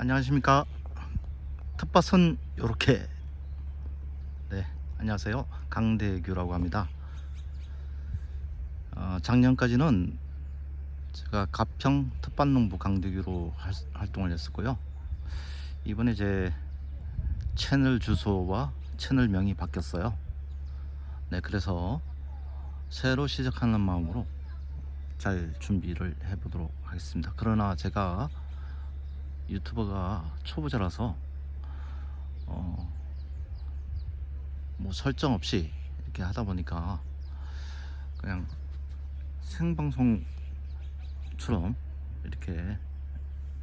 안녕하십니까? 텃밭은 요렇게. 네 안녕하세요. 강대규라고 합니다. 어, 작년까지는 제가 가평 텃밭농부 강대규로 할- 활동을 했었고요. 이번에 제 채널 주소와 채널명이 바뀌었어요. 네 그래서 새로 시작하는 마음으로 잘 준비를 해보도록 하겠습니다. 그러나 제가 유튜버가 초보자라서 어, 뭐 설정 없이 이렇게 하다 보니까 그냥 생방송처럼 이렇게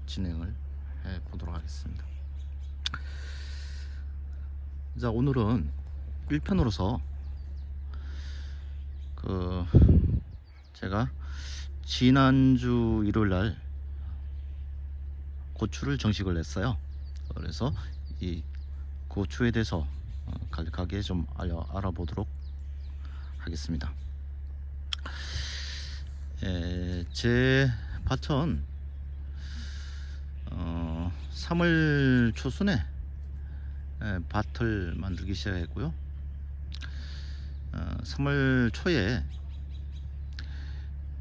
진행을 해 보도록 하겠습니다. 자 오늘은 1편으로서 그 제가 지난주 일요일 날 고추를 정식을 냈어요. 그래서 이 고추에 대해서 어, 간략하게 좀 알려, 알아 보도록 하겠습니다. 에, 제 밭은 어, 3월 초순에 에, 밭을 만들기 시작했고요. 어, 3월 초에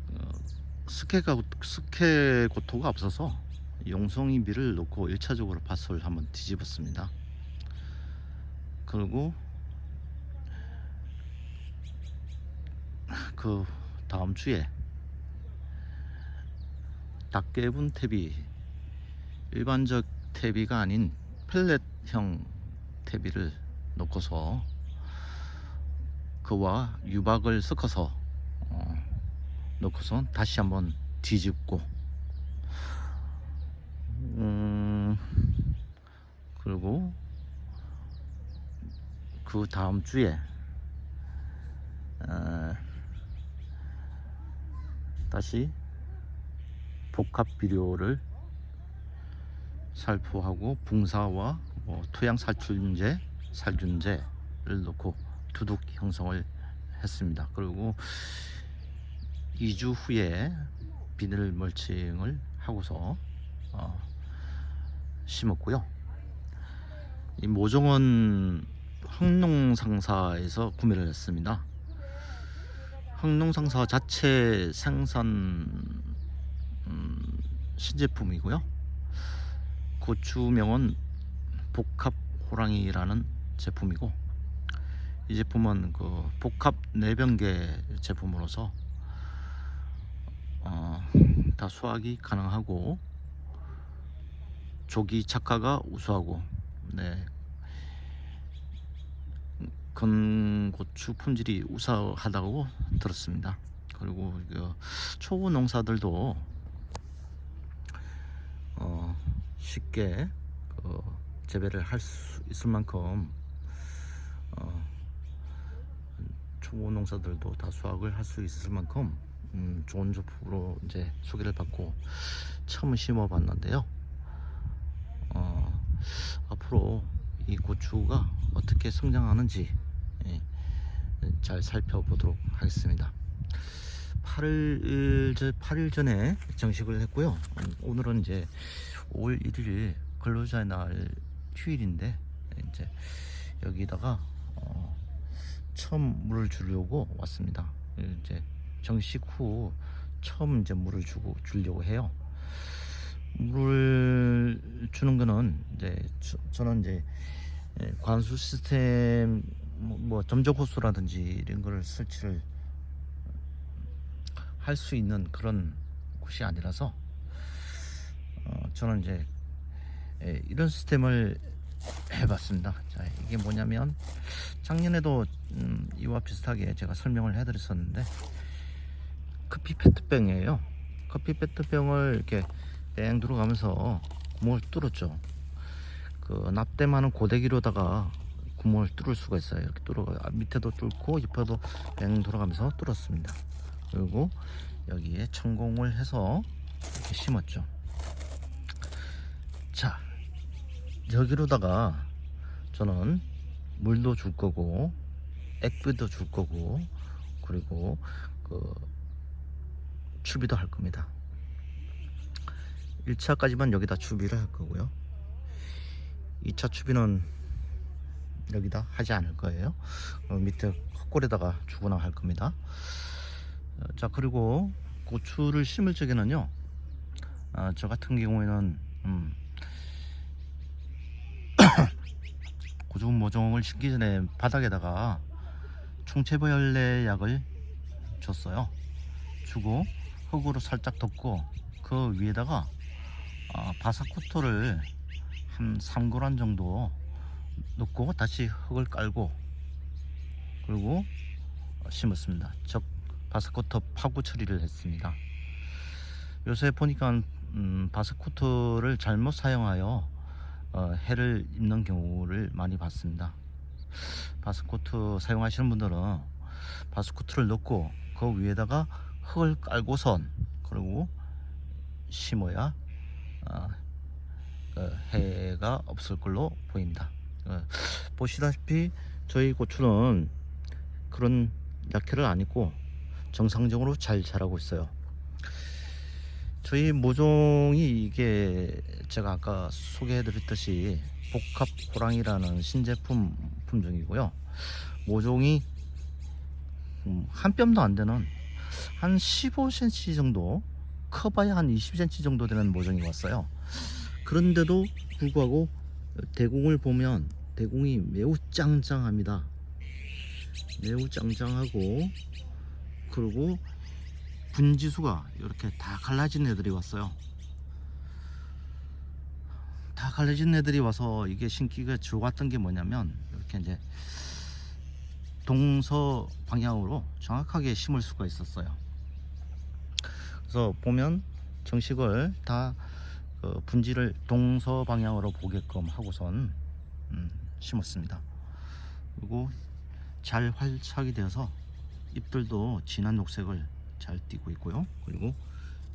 어, 스케가 스케 고토가 없어서 밀을 넣고 1차적으로 밭을 한번 뒤집었습니다. 그리고 그 다음 주에 닭개분 탭이 일반적 탭이가 아닌 펠렛형 탭이를 넣고서 그와 유박을 섞어서 어, 넣고서 다시 한번 뒤집고 음, 그리고 그 다음 주에 어, 다시 복합 비료를 살포하고 붕사와 뭐 토양 살균제, 살균제를 넣고 두둑 형성을 했습니다. 그리고 2주 후에 비닐 멀칭을 하고서 어, 심었고요. 이 모종은 황농상사에서 구매를 했습니다. 황농상사 자체 생산 음, 신제품이고요. 고추명은 복합 호랑이라는 제품이고 이 제품은 그 복합 내병계 제품으로서 어, 다 수확이 가능하고 조기 착화가 우수하고 네 건고추 품질이 우수하다고 들었습니다. 그리고 그 초보 농사들도 어 쉽게 그 재배를 할 수 있을 만큼 어 초보 농사들도 다 수확을 할 수 있을 만큼 음 좋은 제품으로 이제 소개를 받고 처음 심어 봤는데요. 어, 앞으로 이 고추가 어떻게 성장하는지 예, 잘 살펴보도록 하겠습니다. 8일, 저 8일 전에 정식을 했고요. 음, 오늘은 이제 5월 1일 근로자의 날 휴일인데 이제 여기다가 어, 처음 물을 주려고 왔습니다. 이제 정식 후 처음 이제 물을 주고 주려고 해요. 물을 주는 거는 이제 저, 저는 이제 예, 관수 시스템 뭐, 뭐 점적 호수라든지 이런 거를 설치를 할 수 있는 그런 곳이 아니라서 어, 저는 이제 예, 이런 시스템을 해봤습니다. 자, 이게 뭐냐면 작년에도 음, 이와 비슷하게 제가 설명을 해드렸었는데 커피 페트병이에요. 커피 페트병을 이렇게 뺑 들어가면서 구멍을 뚫었죠. 그 납땜하는 고데기로다가 구멍을 뚫을 수가 있어요. 이렇게 뚫어가 아, 밑에도 뚫고 옆에도 뺑 돌아가면서 뚫었습니다. 그리고 여기에 천공을 해서 이렇게 심었죠. 자, 여기로다가 저는 물도 줄 거고 액비도 줄 거고 그리고 그 출비도 할 겁니다. 1차까지만 여기다 추비를 할 거고요. 2차 추비는 여기다 하지 않을 거예요. 어, 밑에 헛골에다가 주거나 할 겁니다. 어, 자 그리고 고추를 심을 적에는요. 아, 저 같은 경우에는 음, 고주 모종을 심기 전에 바닥에다가 충체벌레 약을 줬어요. 주고 흙으로 살짝 덮고 그 위에다가 아, 바사쿠토를 한 3g 정도 넣고 다시 흙을 깔고 그리고 심었습니다. 즉 바스코터 파고 처리를 했습니다. 요새 보니까 음, 바스코터를 잘못 사용하여 어, 해를 입는 경우를 많이 봤습니다. 바스코트 사용하시는 분들은 바스코트를 넣고 그 위에다가 흙을 깔고선 그리고 심어야 어, 어, 해가 없을 걸로 보입니다. 어, 보시다시피 저희 고추는 그런 약해를 안 입고 정상적으로 잘 자라고 있어요. 저희 모종이 이게 제가 아까 소개해 드렸듯이 복합 호랑이라는 신제품 품종이고요. 모종이 음, 한 뼘도 안 되는 한 15cm 정도 커봐야 한 20cm 정도 되는 모종이 왔어요. 그런데도 불구하고 대공을 보면 대공이 매우 짱짱합니다. 매우 짱짱하고 그리고 분지수가 이렇게 다 갈라진 애들이 왔어요. 다 갈라진 애들이 와서 이게 신기가 좋았던 게 뭐냐면 이렇게 이제 동서 방향으로 정확하게 심을 수가 있었어요. 그래서 보면 정식을 다 그 분지를 동서 방향으로 보게끔 하고선 음, 심었습니다. 그리고 잘 활착이 되어서 잎들도 진한 녹색을 잘 띠고 있고요. 그리고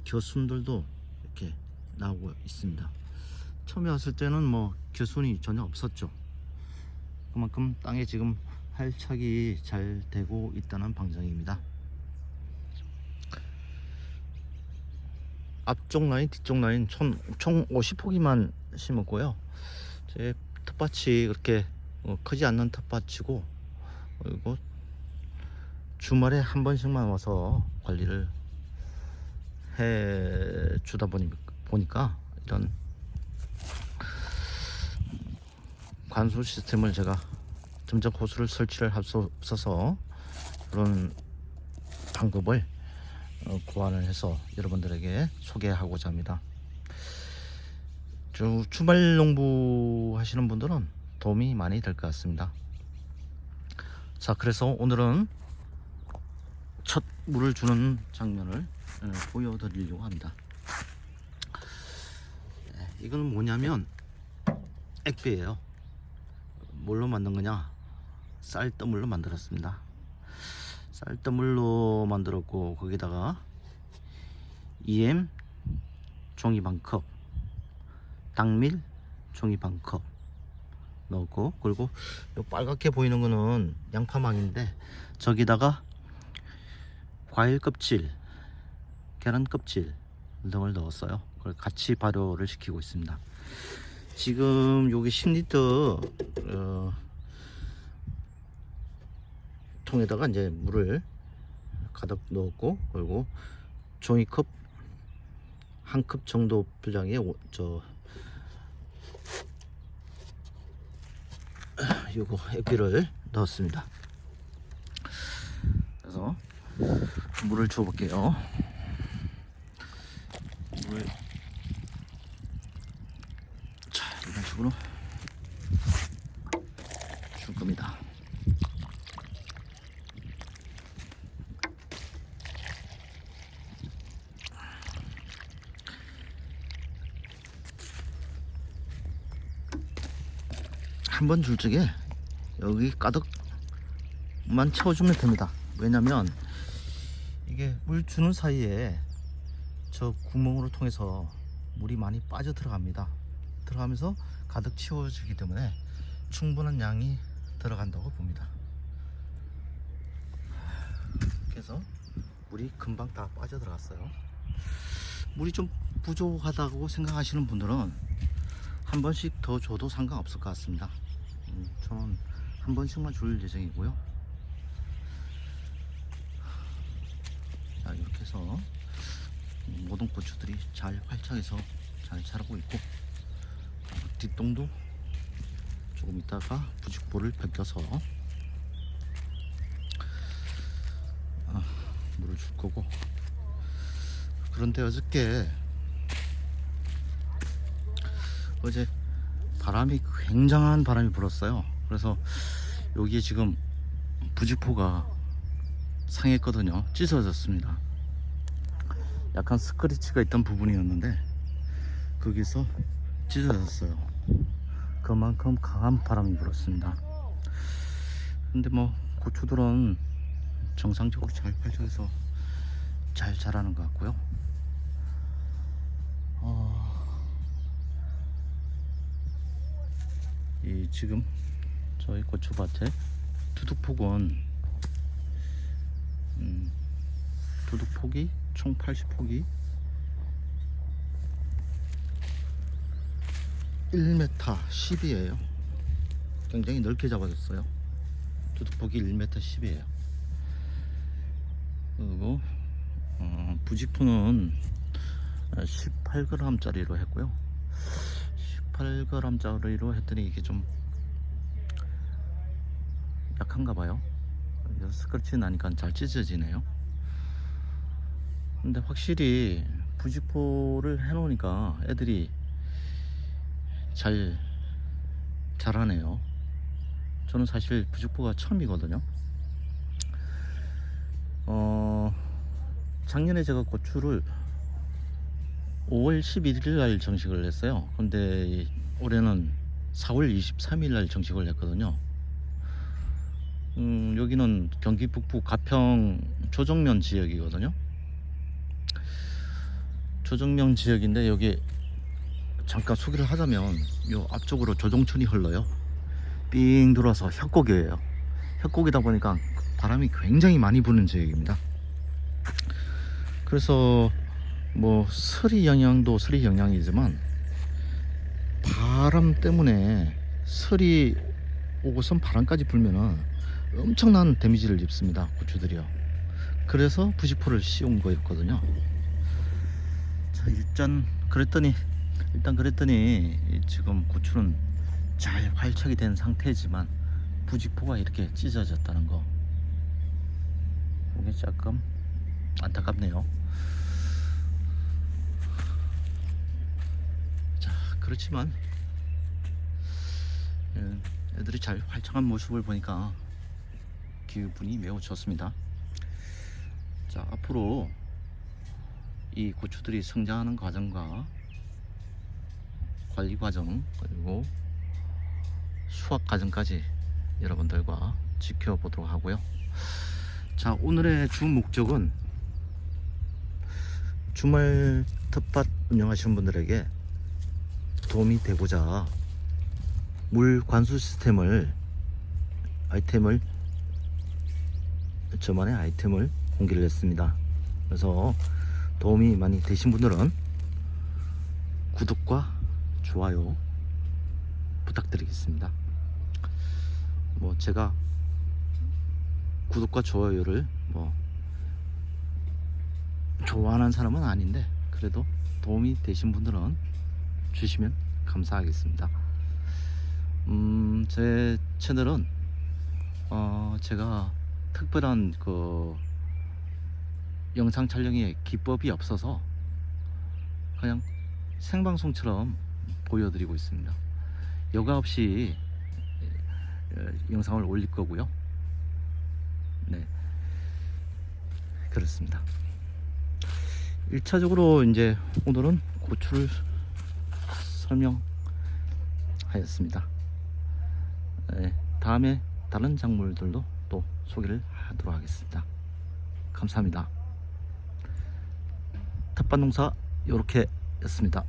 겨순들도 이렇게 나오고 있습니다. 처음에 왔을 때는 뭐 겨순이 전혀 없었죠. 그만큼 땅에 지금 활착이 잘 되고 있다는 방정입니다. 앞쪽 라인, 뒤쪽 라인 총, 총 50포기만 심었고요. 제 텃밭이 그렇게 어, 크지 않는 텃밭이고 그리고 주말에 한 번씩만 와서 관리를 해 주다 보니, 보니까 이런 관수 시스템을 제가 점적 호수를 설치를 없어서 그런 방법을 어, 고안을 해서 여러분들에게 소개하고자 합니다. 주, 주말 농부 하시는 분들은 도움이 많이 될 것 같습니다. 자, 그래서 오늘은 첫 물을 주는 장면을 어, 보여드리려고 합니다. 네, 이건 뭐냐면 액비예요. 뭘로 만든 거냐? 쌀뜨물로 만들었습니다. 쌀뜨물로 만들었고 거기다가 EM 종이 반컵, 당밀 종이 반컵 넣었고 그리고 요 빨갛게 보이는 거는 양파망인데 저기다가 과일 껍질, 계란 껍질 등을 넣었어요. 그걸 같이 발효를 시키고 있습니다. 지금 여기 10리터 어, 통에다가 이제 물을 가득 넣었고 그리고 종이컵 한 컵 정도 분량의 오- 저 요거 액비를 넣었습니다. 그래서 물을 줘 볼게요. 물을 자 이런 식으로 줄 겁니다. 한 번 줄 적에 여기 가득만 채워주면 됩니다. 왜냐면 이게 물 주는 사이에 저 구멍으로 통해서 물이 많이 빠져 들어갑니다. 들어가면서 가득 채워지기 때문에 충분한 양이 들어간다고 봅니다. 그래서 물이 금방 다 빠져 들어갔어요. 물이 좀 부족하다고 생각하시는 분들은 한 번씩 더 줘도 상관없을 것 같습니다. 음, 저는 한 번씩만 줄 예정이고요. 자, 이렇게 해서 모든 고추들이 잘 활착해서 잘 자라고 있고 어, 뒷동도 조금 있다가 부직포를 벗겨서 아, 물을 줄 거고 그런데 어저께 어제 바람이 굉장한 바람이 불었어요. 그래서 여기에 지금 부직포가 상했거든요. 찢어졌습니다. 약간 스크래치가 있던 부분이었는데 거기서 찢어졌어요. 그만큼 강한 바람이 불었습니다. 근데 뭐 고추들은 정상적으로 잘 발전해서 잘 자라는 것 같고요. 어... 이 지금 저희 고추밭에 두둑폭은 음, 두둑폭이 총 80폭이 1m 10이에요. 굉장히 넓게 잡아줬어요. 두둑폭이 1m 10이에요. 그리고 어, 부직포는 18g 짜리로 했고요 18g 짜리로 했더니 이게 좀 약한가 봐요. 스크래치 나니까 잘 찢어지네요. 근데 확실히 부직포를 해 놓으니까 애들이 잘 자라네요. 저는 사실 부직포가 처음이거든요. 어 작년에 제가 고추를 5월 11일 날 정식을 했어요. 근데 올해는 4월 23일 날 정식을 했거든요. 음, 여기는 경기 북부 가평 조정면 지역이거든요. 조정면 지역인데 여기 잠깐 소개를 하자면 요 앞쪽으로 조정천이 흘러요. 삥 돌아서 협곡이에요. 협곡이다 보니까 바람이 굉장히 많이 부는 지역입니다. 그래서 뭐 서리 영향도 서리 영향이지만 바람 때문에 설이 오고선 바람까지 불면은 엄청난 데미지를 입습니다 고추들이요. 그래서 부직포를 씌운 거였거든요. 자 일단 그랬더니 일단 그랬더니 이 지금 고추는 잘 활착이 된 상태지만 부직포가 이렇게 찢어졌다는 거. 이게 조금 안타깝네요 자 그렇지만 예, 애들이 잘 활착한 모습을 보니까 기분이 매우 좋습니다. 자 앞으로 이 고추들이 성장하는 과정과 관리 과정 그리고 수확 과정까지 여러분들과 지켜보도록 하고요. 자 오늘의 주 목적은 주말 텃밭 운영하시는 분들에게 도움이 되고자 물 관수 시스템을 아이템을 저만의 아이템을 공개를 했습니다. 그래서 도움이 많이 되신 분들은 구독과 좋아요 부탁드리겠습니다. 뭐 제가 구독과 좋아요를 뭐 좋아하는 사람은 아닌데 그래도 도움이 되신 분들은 주시면 감사하겠습니다 음, 제 채널은 어, 제가 특별한 그 영상 촬영에 기법이 없어서 그냥 생방송처럼 보여드리고 있습니다. 여과 없이 에, 영상을 올릴 거고요. 네. 그렇습니다. 1차적으로 이제 오늘은 고추를 설명하였습니다. 네, 다음에 다른 작물들도 또 소개를 하도록 하겠습니다. 감사합니다. 텃밭 농사 이렇게 였습니다.